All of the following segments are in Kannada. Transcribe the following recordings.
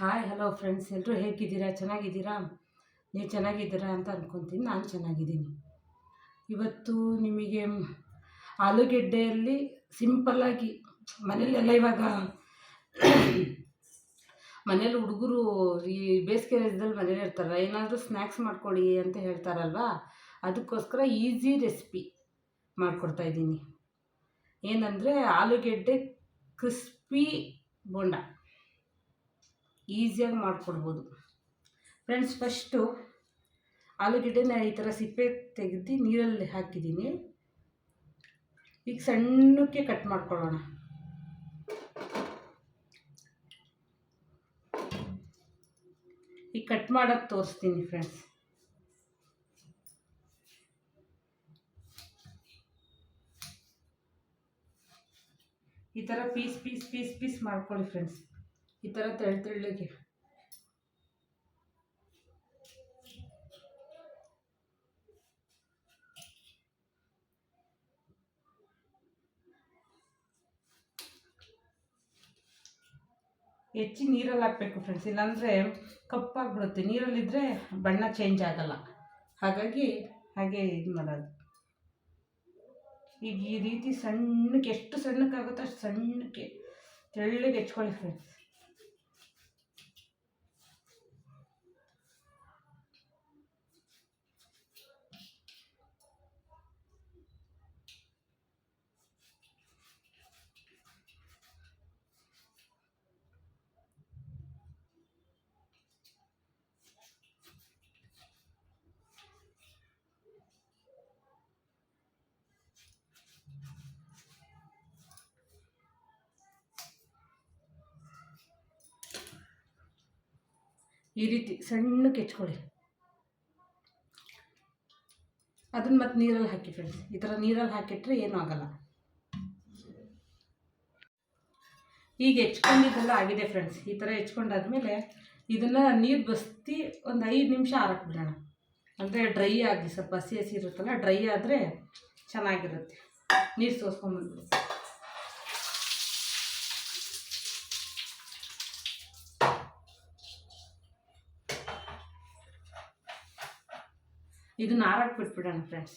ಹಾಯ್ ಹಲೋ ಫ್ರೆಂಡ್ಸ್ ಎಲ್ಲರೂ ಹೇಗಿದ್ದೀರಾ? ಚೆನ್ನಾಗಿದ್ದೀರಾ? ನೀವು ಚೆನ್ನಾಗಿದ್ದೀರಾ ಅಂತ ಅಂದ್ಕೊತೀನಿ ನಾನು ಚೆನ್ನಾಗಿದ್ದೀನಿ. ಇವತ್ತು ನಿಮಗೆ ಆಲೂಗೆಡ್ಡೆಯಲ್ಲಿ ಸಿಂಪಲ್ಲಾಗಿ ಮನೇಲೆಲ್ಲ ಇವಾಗ ಮನೇಲಿ ಹುಡುಗರು ಈ ಬೇಸಿಗೆ ರಜದಲ್ಲಿ ಮನೇಲಿ ಇರ್ತಾರಲ್ಲ, ಏನಾದರೂ ಸ್ನ್ಯಾಕ್ಸ್ ಮಾಡ್ಕೊಳ್ಳಿ ಅಂತ ಹೇಳ್ತಾರಲ್ವಾ? ಅದಕ್ಕೋಸ್ಕರ ಈಸಿ ರೆಸಿಪಿ ಮಾಡಿಕೊಡ್ತಾಯಿದ್ದೀನಿ ಏನಂದರೆ ಆಲೂಗೆಡ್ಡೆ ಕ್ರಿಸ್ಪಿ ಬೋಂಡ. ಈಸಿಯಾಗಿ ಮಾಡಿಕೊಡ್ಬೋದು. ಫ್ರೆಂಡ್ಸ್ ಫಸ್ಟು ಆಲೂಗೆಡ್ಡೆನ ಈ ಥರ ಸಿಪ್ಪೆ ತೆಗೆದು ನೀರಲ್ಲಿ ಹಾಕಿದ್ದೀನಿ. ಈಗ ಸಣ್ಣಕ್ಕೆ ಕಟ್ ಮಾಡ್ಕೊಳ್ಳೋಣ. ಈಗ ಕಟ್ ಮಾಡೋದು ತೋರಿಸ್ತೀನಿ ಫ್ರೆಂಡ್ಸ್ ಈ ಥರ ಪೀಸ್ ಪೀಸ್ ಪೀಸ್ ಪೀಸ್ ಮಾಡ್ಕೊಳ್ಳಿ ಫ್ರೆಂಡ್ಸ್ ಈ ಥರ ತೆಳು ತೆಳ್ಳಗೆ. ಹೆಚ್ಚಿ ನೀರಲ್ಲಿ ಹಾಕಬೇಕು ಫ್ರೆಂಡ್ಸ್ ಇಲ್ಲಾಂದರೆ ಕಪ್ಪಾಗ್ಬಿಡುತ್ತೆ. ನೀರಲ್ಲಿದ್ದರೆ ಬಣ್ಣ ಚೇಂಜ್ ಆಗಲ್ಲ. ಹಾಗಾಗಿ ಹಾಗೆ ಇದು ಮಾಡೋದು. ಈಗ ಈ ರೀತಿ ಸಣ್ಣಕ್ಕೆ, ಎಷ್ಟು ಸಣ್ಣಕ್ಕಾಗುತ್ತೋ ಅಷ್ಟು ಸಣ್ಣಕ್ಕೆ ತೆಳ್ಳಗೆ ಹೆಚ್ಕೊಳ್ಳಿ ಫ್ರೆಂಡ್ಸ್ ಈ ರೀತಿ ಸಣ್ಣಕ್ಕೆ ಹೆಚ್ಕೊಳ್ಳಿ ಅದನ್ನ ಮತ್ತೆ ನೀರಲ್ಲಿ ಹಾಕಿ ಫ್ರೆಂಡ್ಸ್ ಈ ಥರ ನೀರಲ್ಲಿ ಹಾಕಿಟ್ರೆ ಏನೂ ಆಗಲ್ಲ. ಈಗ ಹೆಚ್ಕೊಂಡಿದ್ದೆಲ್ಲ ಆಗಿದೆ ಫ್ರೆಂಡ್ಸ್ ಈ ಥರ ಹೆಚ್ಕೊಂಡಾದ್ಮೇಲೆ ಇದನ್ನು ನೀರು ಬಸ್ತಿ ಒಂದು ಐದು ನಿಮಿಷ ಬಿಡೋಣ ಅಂದರೆ ಡ್ರೈ ಆಗಿ ಸ್ವಲ್ಪ ಹಸಿ ಹಸಿ ಇರುತ್ತಲ್ಲ ಡ್ರೈ ಆದರೆ ಚೆನ್ನಾಗಿರುತ್ತೆ. ನೀರು ಸೋಸ್ಕೊಂಬಂದ್ಬಿಡು. ಇದನ್ನ ಆರಕ್ಕೆ ಬಿಟ್ಬಿಡೋಣ ಫ್ರೆಂಡ್ಸ್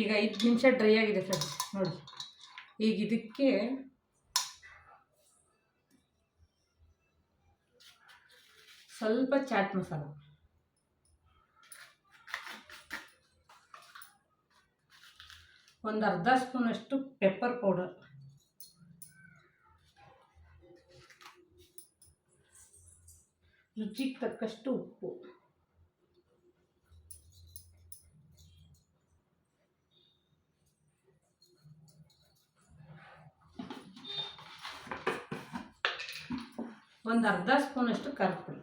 ಈಗ ಐದು ನಿಮಿಷ ಡ್ರೈ ಆಗಿದೆ ಫ್ರೆಂಡ್ಸ್ ನೋಡಿ. ಈಗ ಇದಕ್ಕೆ ಸ್ವಲ್ಪ ಚಾಟ್ ಮಸಾಲ. ಒಂದು ಅರ್ಧ ಸ್ಪೂನಷ್ಟು ಪೆಪ್ಪರ್ ಪೌಡರ್ ರುಚಿಗೆ ತಕ್ಕಷ್ಟು ಉಪ್ಪು. ಒಂದು ಅರ್ಧ ಸ್ಪೂನಷ್ಟು ಅಷ್ಟು ಪುಡಿ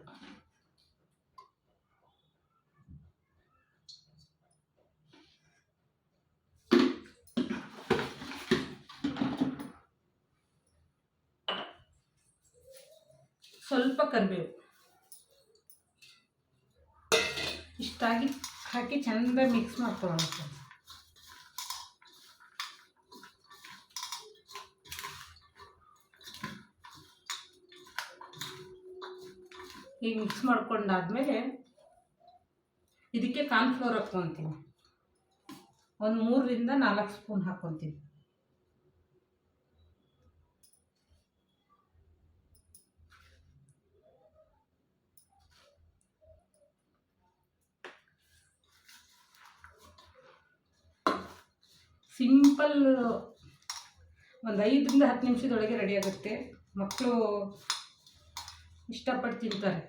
ಸ್ವಲ್ಪ ಕರಿಬೇವು. ಇಷ್ಟಾಗಿ ಹಾಕಿ ಚೆಂದ ಮಿಕ್ಸ್ ಮಾಡ್ಕೊಳ್ಳೋಣ friends. ಈಗ ಮಿಕ್ಸ್ ಮಾಡ್ಕೊಂಡಾದ್ಮೇಲೆ ಇದಕ್ಕೆ ಕಾರ್ನ್ಫ್ಲೋರ್ ಹಾಕ್ಕೊತೀನಿ ಒಂದು ಮೂರರಿಂದ ನಾಲ್ಕು ಸ್ಪೂನ್ ಹಾಕ್ಕೊತೀನಿ ಸಿಂಪಲ್ ಒಂದು ಐದರಿಂದ ಹತ್ತು ನಿಮಿಷದೊಳಗೆ ರೆಡಿ ಆಗುತ್ತೆ. ಮಕ್ಕಳು ಇಷ್ಟಪಟ್ಟು ತಿಂತಾರೆ.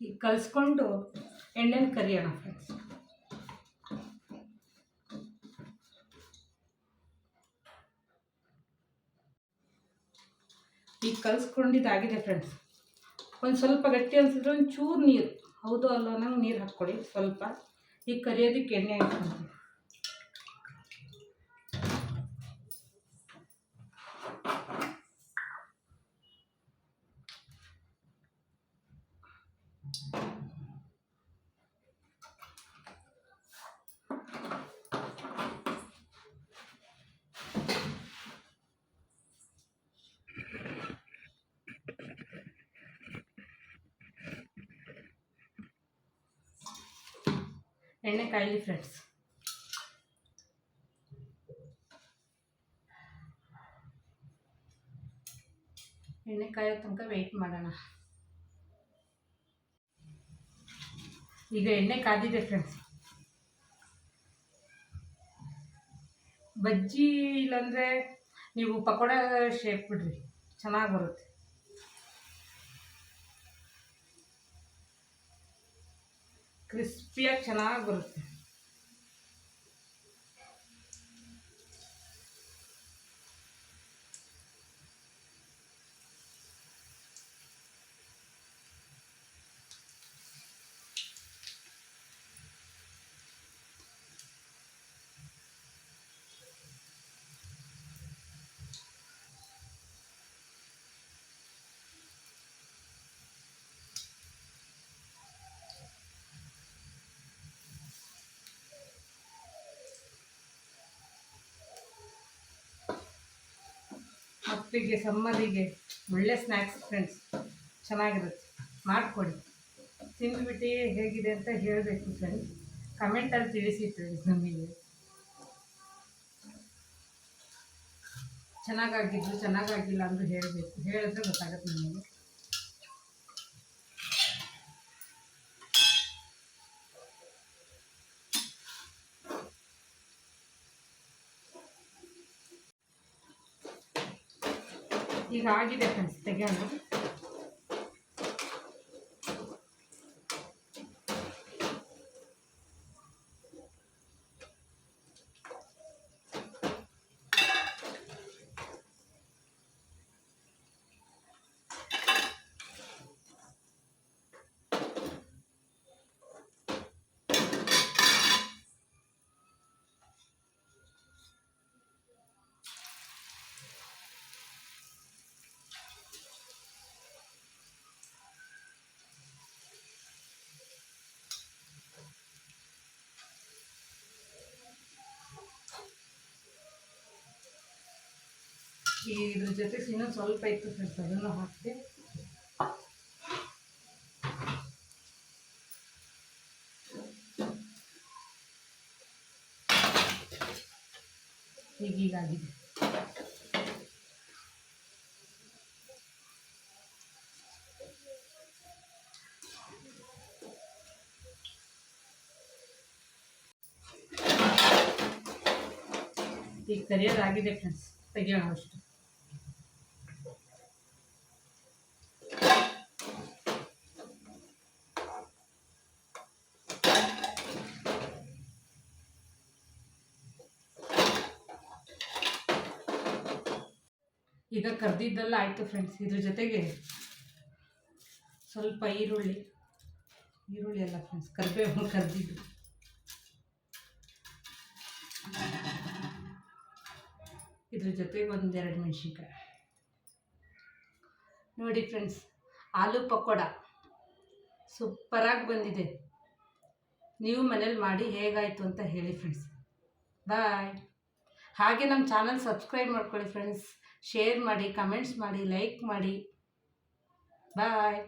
ಈಗ ಕಲಿಸ್ಕೊಂಡು ಎಣ್ಣೆನ ಕರಿಯೋಣ ಫ್ರೆಂಡ್ಸ್ ಕಲಿಸ್ಕೊಂಡಿದ್ದಾಗಿದೆ ಫ್ರೆಂಡ್ಸ್ ಒಂದು ಸ್ವಲ್ಪ ಗಟ್ಟಿ ಅನಿಸಿದ್ರೆ ಒಂದು ಚೂರು ನೀರು. ಹೌದು ಅಲ್ಲ, ನಂಗೆ ನೀರು ಹಾಕ್ಕೊಳ್ಳಿ ಸ್ವಲ್ಪ. ಈಗ ಕರಿಯೋದಕ್ಕೆ ಎಣ್ಣೆ ಹಾಕ್ಕೊಂತೀನಿ ಎಣ್ಣೆ ಕಾಯಲಿ ಫ್ರೆಂಡ್ಸ್ ಎಣ್ಣೆ ಕಾಯೋ ತನಕ ವೆಯ್ಟ್ ಮಾಡೋಣ. ಈಗ ಎಣ್ಣೆ ಕಾದಿದೆ ಫ್ರೆಂಡ್ಸ್ ಬಜ್ಜಿ ಇಲ್ಲಾಂದರೆ ನೀವು ಪಕೋಡ ಶೇಪ್ ಬಿಡ್ರಿ, ಚೆನ್ನಾಗಿ ಬರುತ್ತೆ. ಕ್ರಿಸ್ಪಿಯಾಗಿ ಚೆನ್ನಾಗಿ ಬರುತ್ತೆ. ಮಕ್ಕಳಿಗೆ, ಸಮ್ಮರಿಗೆ ಒಳ್ಳೆ ಸ್ನ್ಯಾಕ್ಸ್ ಫ್ರೆಂಡ್ಸ್ ಚೆನ್ನಾಗಿರುತ್ತೆ. ಮಾಡಿಕೊಡಿ. ತಿಂದ್ಬಿಟ್ಟು ಹೇಗಿದೆ ಅಂತ ಹೇಳಬೇಕು ಫ್ರೆಂಡ್ಸ್ ಕಮೆಂಟಲ್ಲಿ ತಿಳಿಸಿ ಫ್ರೆಂಡ್ಸ್ ನಮಗೆ. ಚೆನ್ನಾಗಾಗಿದ್ದು ಚೆನ್ನಾಗಾಗಿಲ್ಲ ಅಂತ ಹೇಳಬೇಕು. ಹೇಳಿದ್ರೆ ಗೊತ್ತಾಗುತ್ತೆ ನಮಗೆ. ಈಗ ಆಗಿದೆ ಫ್ರೆಂಡ್ಸ್ ತೆಗೆಯೋಣ ಈ ಇದ್ರ ಜೊತೆ ಇನ್ನೊಂದು ಸ್ವಲ್ಪ ಇತ್ತು ಫ್ರೆಂಡ್ಸ್ ಅದನ್ನು ಹಾಕಿದೆ. ಈಗ ಹೀಗಾಗಿದೆ ಈಗ ಕರಿಯೋದಾಗಿದೆ ಫ್ರೆಂಡ್ಸ್ ತೆಗಿಯೋಣ ಅಷ್ಟು. ಈಗ ಕರೆದಿದ್ದೆಲ್ಲ ಆಯಿತು ಫ್ರೆಂಡ್ಸ್ ಇದ್ರ ಜೊತೆಗೆ ಸ್ವಲ್ಪ ಈರುಳ್ಳಿ. ಈರುಳ್ಳಿ ಎಲ್ಲ ಫ್ರೆಂಡ್ಸ್ ಕರಿಬೇವು ಕರೆದಿದ್ದು. ಇದ್ರ ಜೊತೆಗೆ ಒಂದೆರಡು ಮೆಣಸಿನ್ಕಾಯಿ. ನೋಡಿ ಫ್ರೆಂಡ್ಸ್ ಆಲೂ ಪಕೋಡ ಸೂಪರಾಗಿ ಬಂದಿದೆ. ನೀವು ಮನೇಲಿ ಮಾಡಿ ಹೇಗಾಯಿತು ಅಂತ ಹೇಳಿ ಫ್ರೆಂಡ್ಸ್ ಬಾಯ್ ಹಾಗೆ ನಮ್ಮ ಚಾನಲ್ ಸಬ್ಸ್ಕ್ರೈಬ್ ಮಾಡ್ಕೊಳ್ಳಿ ಫ್ರೆಂಡ್ಸ್ ಶೇರ್ ಮಾಡಿ ಕಮೆಂಟ್ಸ್ ಮಾಡಿ ಲೈಕ್ ಮಾಡಿ. ಬಾಯ್